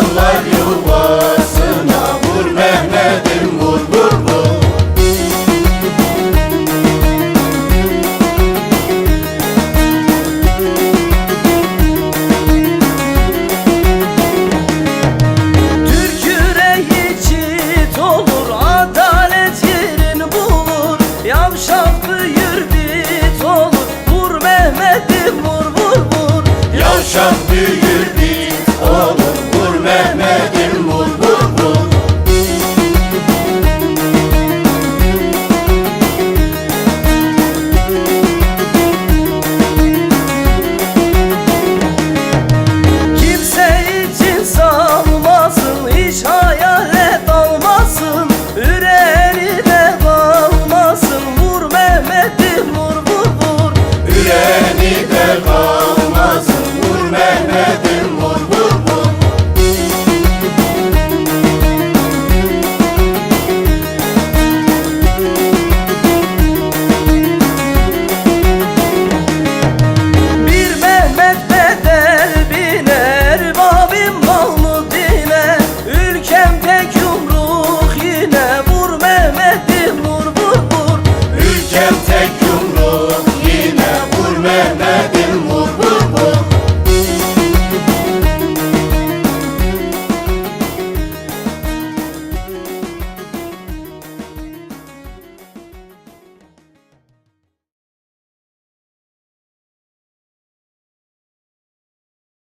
insanlar yuvasına Vur Mehmet'im vur vur vur. Türk yüreği çit olur Adalet yerin bulur. Yavşak büyür bit olur. Vur Mehmet'im vur vur vur. Yavşak büyür